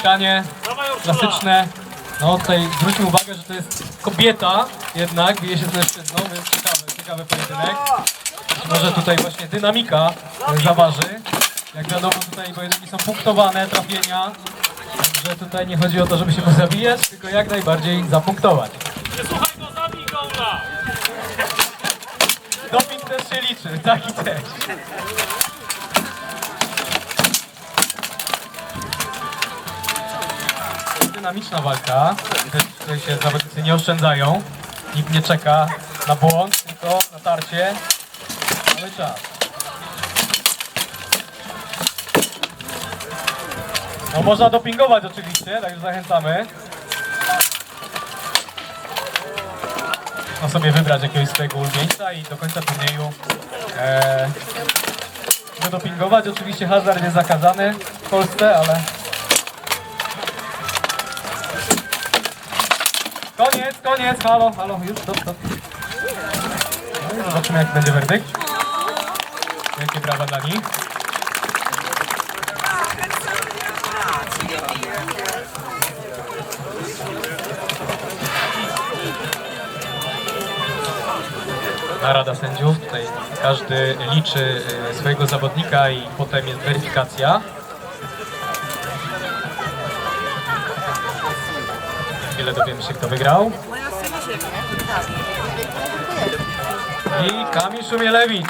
powitanie klasyczne. No tutaj zwróćmy uwagę, że to jest kobieta jednak, bije się z mężczyzną, więc ciekawy, ciekawy pojedynek. Być może tutaj właśnie dynamika e, zaważy. Jak wiadomo tutaj pojedynki są punktowane, trafienia. Także tutaj nie chodzi o to, żeby się pozabijać, tylko jak najbardziej zapunktować. Nie słuchaj go, zabij go! Doping też się liczy, taki też. Dynamiczna walka. Tutaj się zawodnicy nie oszczędzają. Nikt nie czeka na błąd, tylko na tarcie. Cały czas. No można dopingować oczywiście, także zachęcamy. Można sobie wybrać jakiegoś swojego ulubieńca i do końca turnieju e, go dopingować. Oczywiście hazard jest zakazany w Polsce, ale... Koniec, koniec, halo, halo, już, stop, stop. No zobaczymy jaki będzie werdykt. Wielkie brawa dla nich. Narada sędziów. Tutaj każdy liczy e, swojego zawodnika i potem jest weryfikacja. Chwilę dowiemy się, kto wygrał. I Kamil Szumielewicz.